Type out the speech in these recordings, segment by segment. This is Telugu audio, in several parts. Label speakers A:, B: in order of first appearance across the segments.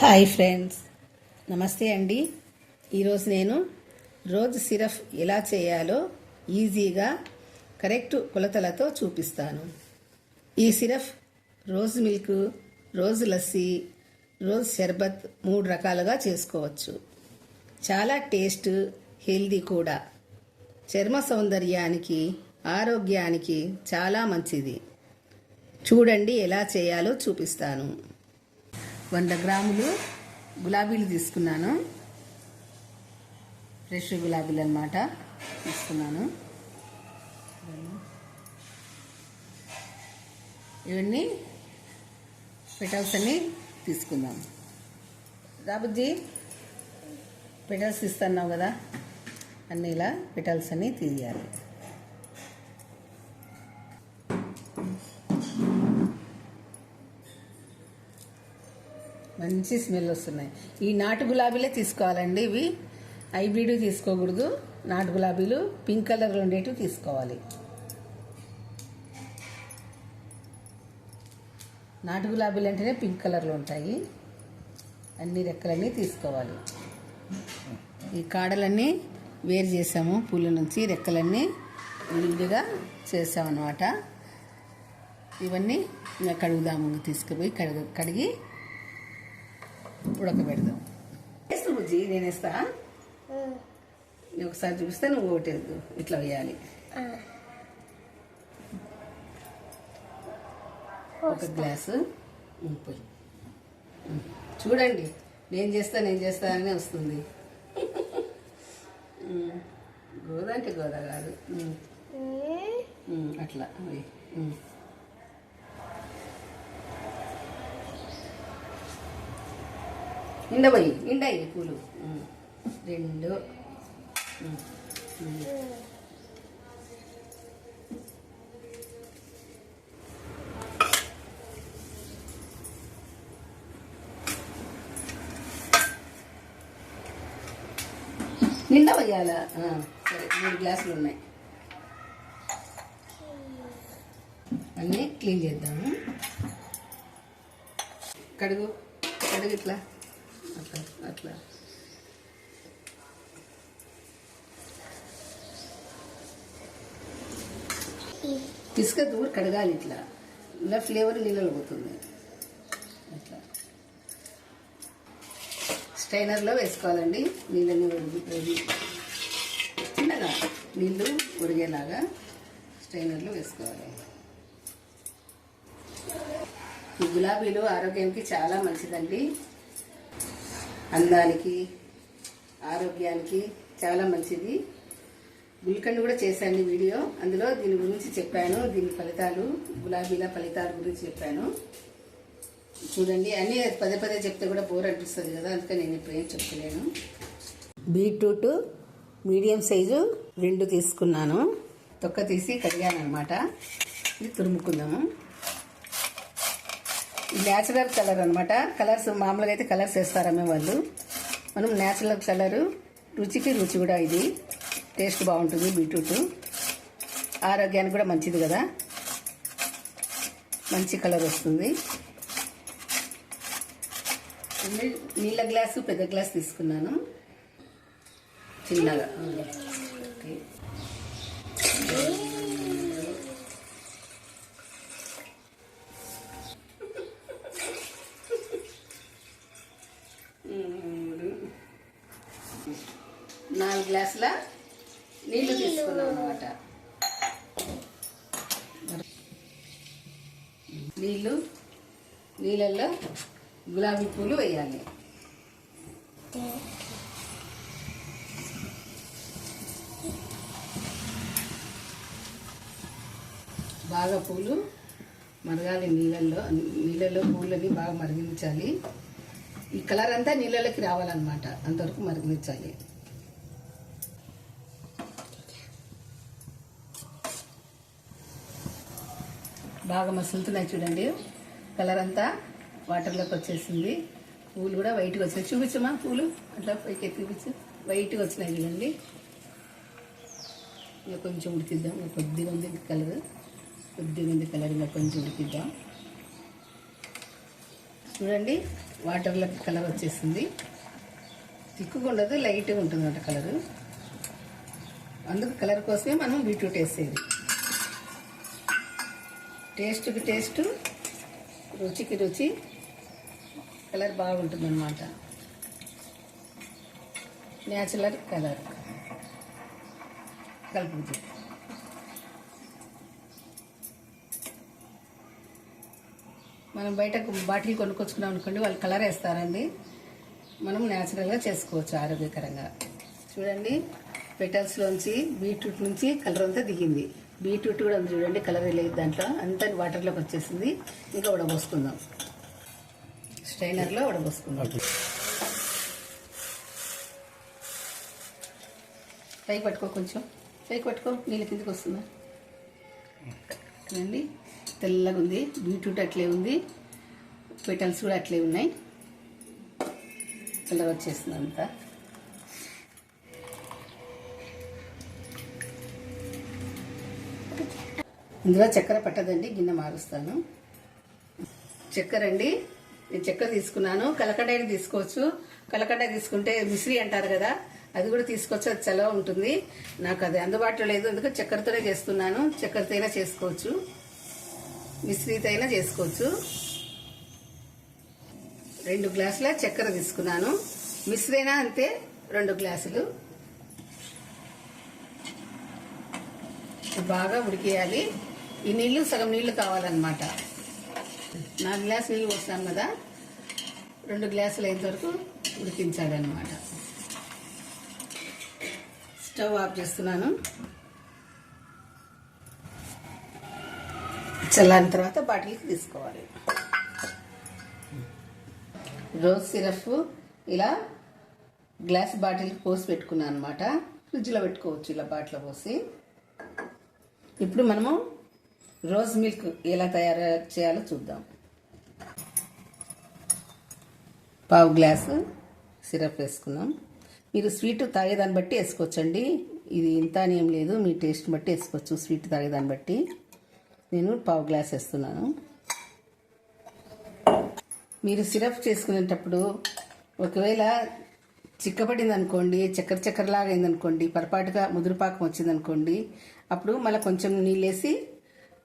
A: Hi friends. నమస్తే అండి. ఈరోజు నేను రోజ్ సిరఫ్ ఎలా చేయాలో ఈజీగా కరెక్ట్ కొలతలతో చూపిస్తాను. ఈ syrup rose milk rose lassi rose sharbat మూడు రకాలుగా చేసుకోవచ్చు. చాలా టేస్ట్ హెల్దీ కూడా. చర్మ సౌందర్యానికి ఆరోగ్యానికి చాలా మంచిది. చూడండి ఎలా చేయాలో చూపిస్తాను. వంద గ్రాములు గులాబీలు తీసుకున్నాను. ఫ్రెష్ గులాబీలు అన్నమాట తీసుకున్నాను. ఇవన్నీ పెటల్స్ అన్ని తీసుకుందాం. రాబుజ్జి పెటల్స్ ఇస్తున్నావు కదా? అన్నీ ఇలా పెటల్స్ అన్ని తీయాలి. మంచి స్మెల్ వస్తున్నాయి. ఈ నాటు గులాబీలే తీసుకోవాలండి ఇవి. హైబ్రిడ్ తీసుకోకూడదు. నాటు గులాబీలు పింక్ కలర్లో ఉండేటివి తీసుకోవాలి. నాటు గులాబీలు అంటేనే పింక్ కలర్లో ఉంటాయి. అన్ని రెక్కలన్నీ తీసుకోవాలి. ఈ కాడలన్నీ వేరు చేసాము. పూల నుంచి రెక్కలన్నీ విడివిడిగా చేసామన్నమాట. ఇవన్నీ కడుగుదాము. తీసుకుపోయి కడుగు కడిగి ఉడకబెడదాం. వేస్తు బుజ్జి నేను వేస్తా? ఒకసారి చూపిస్తే నువ్వు ఒకటి. ఇట్లా వేయాలి. ఒక గ్లాసు ఉమ్, చూడండి నేను చేస్తా నేను చేస్తా అని వస్తుంది. గోద అంటే గోద కాదు. అట్లా వెయ్యి. ఉమ్. నిండాయి పూలు. రెండు. నిండా పోయాలా సరే మూడు గ్లాసులు ఉన్నాయి. అన్నీ క్లీన్ చేద్దాము. కడుగు కడుగు ఇట్లా. అట్లా. ఇసుక దూరు కడగాలి ఇట్లా. ఇలా ఫ్లేవర్ నీళ్ళలో పోతుంది అట్లా. స్టైనర్లో వేసుకోవాలండి. నీళ్ళని ఉడిగి చిన్నగా నీళ్ళు ఉడిగేలాగా స్టైనర్లో వేసుకోవాలి. ఈ గులాబీలు ఆరోగ్యానికి చాలా మంచిదండి. అందానికి ఆరోగ్యానికి చాలా మంచిది. గుల్కండ్ కూడా చేశాను వీడియో. అందులో దీని గురించి చెప్పాను దీని ఫలితాలు గులాబీల ఫలితాల గురించి చెప్పాను. చూడండి అన్నీ పదే పదే చెప్తే కూడా బోర్ అనిపిస్తుంది కదా అందుకని నేను ఇప్పుడేం చెప్పలేను. బీట్రూట్ మీడియం సైజు రెండు తీసుకున్నాను. తొక్క తీసి కడిగాను అనమాట ఇది తురుముకుందాము. న్యాచురల్ కలర్ అనమాట కలర్స్ మామూలుగా అయితే కలర్స్ వేస్తారమ్మే వాళ్ళు. మనం న్యాచురల్ కలరు రుచికి రుచి కూడా ఇది. టేస్ట్ బాగుంటుంది బీట్రూట్. ఆరోగ్యానికి కూడా మంచిది కదా. మంచి కలర్ వస్తుంది. నీళ్ళ గ్లాసు పెద్ద గ్లాస్ తీసుకున్నాను. చిన్నగా ఓకే. మూడు నాలుగు గ్లాసుల నీళ్ళు తీసుకున్నాం అనమాట నీళ్ళు నీళ్ళల్లో గులాబీ పూలు వేయాలి. బాగా పూలు మరగాలి నీళ్ళల్లో నీళ్ళల్లో పూలని బాగా మరిగించాలి. ఈ కలర్ అంతా నీళ్ళలోకి రావాలన్నమాట అంతవరకు మరిగించాలి. బాగా మసులుతున్నాయి చూడండి. కలర్ అంతా వాటర్లోకి వచ్చేసింది. పూలు కూడా వైట్గా వచ్చినాయి. చూపించమా పూలు. అట్లా పైకి చూపించు. వైట్గా వచ్చినాయి చూడండి. ఇంకా కొంచెం ఉడికిద్దాం. ఇంకా కొద్దిగా ఉంది కలర్. కొద్దిగా ఉంది కలర్. ఇంకా కొంచెం ఉడికిద్దాం. చూడండి వాటర్లో కలర్ వచ్చేసింది. తిక్కుగా ఉండదు లైట్గా ఉంటుంది అన్నమాట కలరు. అందుకు కలర్ కోసమే మనం బీట్రూట్ వేసేది. టేస్ట్కి టేస్ట్ రుచికి రుచి కలర్ బాగుంటుంది అనమాట న్యాచురల్ కలర్. కలుపుతుంది మనం బయట బాటిల్ కొనుక్కొచ్చుకున్నాం అనుకోండి వాళ్ళు కలర్ వేస్తారండి. మనం న్యాచురల్గా చేసుకోవచ్చు ఆరోగ్యకరంగా. చూడండి పెటల్స్లోంచి బీట్రూట్ నుంచి కలర్ అంతా దిగింది. బీట్రూట్ కూడా ఉంది చూడండి కలర్ లేదు దాంట్లో. అంతా వాటర్లోకి వచ్చేసింది. ఇంకా ఉడబోసుకుందాం. స్ట్రైనర్లో ఉడబోసుకుందాం. పైకి పట్టుకో కొంచెం. పైకి పట్టుకో నీళ్ళ కిందకి వస్తుందా? చూడండి తెల్లగా ఉంది. బీట్రూట్ అట్లే ఉంది. పెటల్స్ కూడా అట్లే ఉన్నాయి. కలర్ వచ్చేస్తుంది అంతా. ఇందులో చక్కెర పట్టదండి గిన్నె మారుస్తాను. చక్కెర అండి నేను చక్కెర తీసుకున్నాను. కలకడాయి తీసుకోవచ్చు. కలకడాయి తీసుకుంటే మిశ్రీ అంటారు కదా అది కూడా తీసుకోవచ్చు అది చలవ ఉంటుంది. నాకు అది అందుబాటులో లేదు అందుకే చక్కెరతోనే చేస్తున్నాను. చక్కెరతో అయినా చేసుకోవచ్చు. మిశ్రీతో అయినా చేసుకోవచ్చు. రెండు గ్లాసుల చక్కెర తీసుకున్నాను. మిశ్రైనా అంతే రెండు గ్లాసులు. బాగా ఉడికేయాలి. ఈ నీళ్ళు సగం నీళ్ళు కావాలన్నమాట. నాలుగు గ్లాసు నీళ్ళు పోస్తాం కదా. రెండు గ్లాసులు అయిన వరకు ఉడికించాలన్నమాట. స్టవ్ ఆఫ్ చేస్తున్నాను. చల్లారిన తర్వాత బాటిల్కి తీసుకోవాలి. రోజ్ సిరప్ ఇలా గ్లాస్ బాటిల్కి పోసి పెట్టుకున్నాను అనమాట ఫ్రిడ్జ్లో పెట్టుకోవచ్చు ఇలా బాటిల్ పోసి. ఇప్పుడు మనము రోజ్ మిల్క్ ఎలా తయారు చేయాలో చూద్దాం. పావు గ్లాసు సిరప్ వేసుకున్నాం మీరు స్వీట్ తాగేదాన్ని బట్టి వేసుకోవచ్చండి. ఇది ఇంత అని ఏం లేదు. మీ టేస్ట్ బట్టి వేసుకోవచ్చు స్వీట్ తాగేదాన్ని బట్టి. నేను పావు గ్లాస్ వేస్తున్నాను. మీరు సిరప్ చేసుకునేటప్పుడు ఒకవేళ చిక్కబడింది అనుకోండి చక్కెర చక్కెరలాగా అయిందనుకోండి పొరపాటుగా ముదురుపాకం వచ్చిందనుకోండి అప్పుడు మళ్ళీ కొంచెం నీళ్ళేసి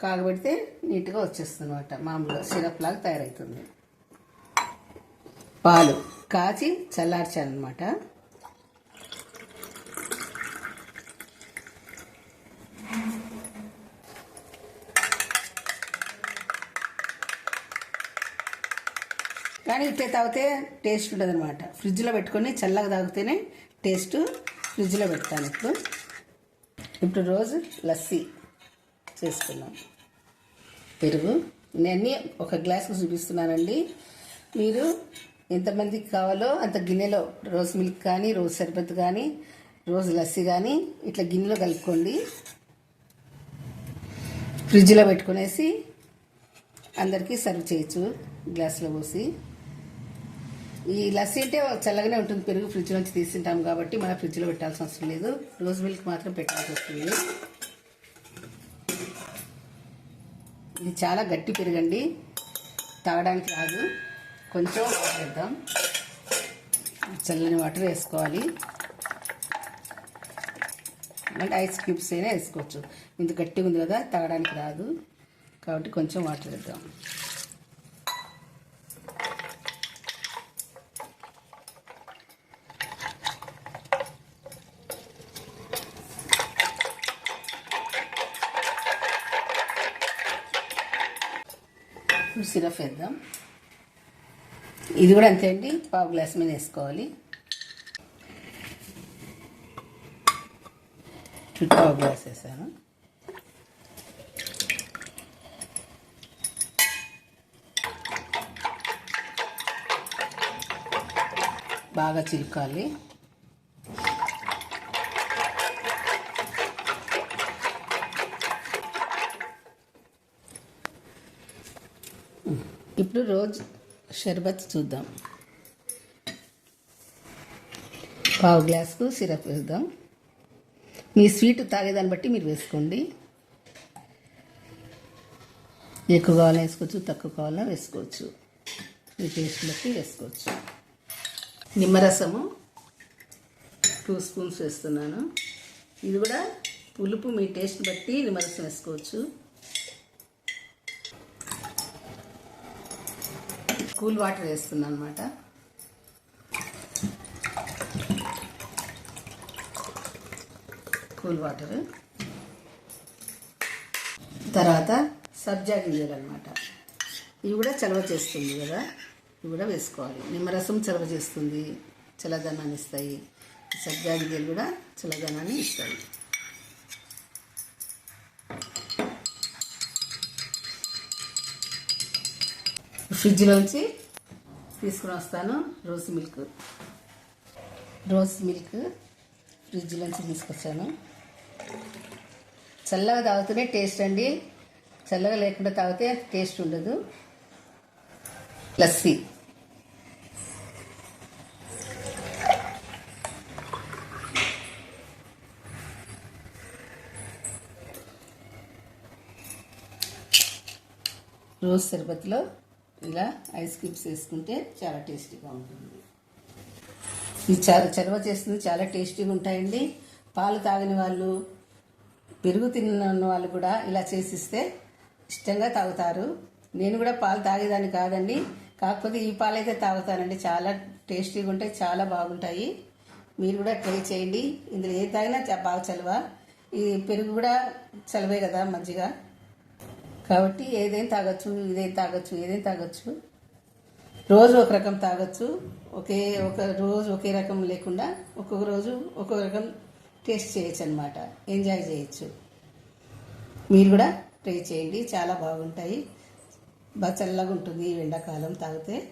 A: కాగబెడితే నీట్గా వచ్చేస్తుంది అనమాట మామూలుగా సిరప్ లాగా తయారవుతుంది పాలు కాచి చల్లార్చానమాట కానీ ఇట్లా తాగితే టేస్ట్ ఉండదు అనమాట ఫ్రిడ్జ్లో పెట్టుకొని చల్లగా తాగితేనే టేస్ట్ ఫ్రిడ్జ్లో పెడతాను ఇప్పుడు. ఇప్పుడు రోజు లస్సీ. చేసుకున్నాం పెరుగు. నేను ఒక గ్లాస్కి చూపిస్తున్నానండి. మీరు ఎంతమందికి కావాలో అంత గిన్నెలో రోజ్ మిల్క్ కానీ రోజ్ షర్బత్ కానీ రోజ్ లస్సీ కానీ ఇట్లా గిన్నెలో కలుపుకోండి. ఫ్రిడ్జ్లో పెట్టుకునేసి అందరికీ సర్వ్ చేయొచ్చు గ్లాస్లో పోసి. ఈ లస్సీ అంటే చల్లగానే ఉంటుంది. పెరుగు ఫ్రిడ్జ్ నుంచి తీసుకుంటాం కాబట్టి మన ఫ్రిడ్జ్లో పెట్టాల్సిన అవసరం లేదు. రోజ్ మిల్క్ మాత్రం పెట్టాల్సి వస్తుంది. ఇది చాలా గట్టి పెరుగండి. తాగడానికి రాదు. కొంచెం వాటర్ వేద్దాం. చల్లని వాటర్ వేసుకోవాలి. అంటే ఐస్ క్యూబ్స్ అయినా వేసుకోవచ్చు. ఇంత గట్టిగా ఉంది కదా తాగడానికి రాదు. కాబట్టి కొంచెం వాటర్ వేద్దాం. సిరప్ వేద్దాం. ఇది కూడా అంతే అండి. పావు గ్లాస్ మీద వేసుకోవాలి. చుట్టూ పావు గ్లాస్ వేసాను. బాగా చిలుకాలి ఇప్పుడు రోజు షర్బత్ చూద్దాం. పావు గ్లాస్కు సిరప్ వేద్దాం. మీ స్వీట్ తాగేదాన్ని బట్టి మీరు వేసుకోండి. ఎక్కువ కావాలని వేసుకోవచ్చు తక్కువ కావాలన్నా వేసుకోవచ్చు. మీ టేస్ట్ బట్టి వేసుకోవచ్చు. నిమ్మరసము టూ స్పూన్స్ వేస్తున్నాను. ఇది కూడా పులుపు మీ టేస్ట్ బట్టి నిమ్మరసం వేసుకోవచ్చు. కూల్ వాటర్ వేసుకున్నాను అనమాట కూల్ వాటర్. తర్వాత సబ్జా గింజలు అనమాట ఇవి కూడా చలవ చేస్తుంది కదా. ఇవి కూడా వేసుకోవాలి. నిమ్మరసం చలవ చేస్తుంది. చల్లదనాన్ని ఇస్తాయి. సబ్జా గింజలు కూడా చల్లదనాన్ని ఇస్తాయి. ఫ్రిడ్జ్లోంచి తీసుకుని వస్తాను. Rose milk. రోజ్ మిల్క్ ఫ్రిడ్జ్లోంచి తీసుకొచ్చాను. చల్లగా తాగుతూనే టేస్ట్ అండి. చల్లగా లేకుండా తాగితే టేస్ట్ ఉండదు. లస్సీ. రోజ్ సర్బత్లో ఇలా ఐస్ క్యూబ్స్ వేసుకుంటే చాలా టేస్టీగా ఉంటుంది. ఇది చాలా చలవ చేస్తుంది చాలా టేస్టీగా ఉంటాయండి. పాలు తాగని వాళ్ళు పెరుగు తిన్న వాళ్ళు కూడా ఇలా చేసిస్తే ఇష్టంగా తాగుతారు. నేను కూడా పాలు తాగేదాన్ని కాదండి. కాకపోతే ఈ పాలు అయితే తాగుతానండి. చాలా టేస్టీగా ఉంటాయి చాలా బాగుంటాయి. మీరు కూడా ట్రై చేయండి. ఇందులో ఏ తాగినా బాగా చలవ. ఈ పెరుగు కూడా చలవే కదా మంచిగా కాబట్టి ఏదైనా తాగొచ్చు ఇదేం తాగొచ్చు ఏదైనా తాగొచ్చు? రోజు ఒక రకం తాగొచ్చు ఒకే ఒక రోజు ఒకే రకం లేకుండా ఒక్కొక్క రోజు ఒక్కొక్క రకం టేస్ట్ చేయొచ్చు అనమాట ఎంజాయ్ చేయొచ్చు. మీరు కూడా ట్రై చేయండి చాలా బాగుంటాయి. బాగా చల్లగా ఉంటుంది ఈ ఎండాకాలం తాగితే.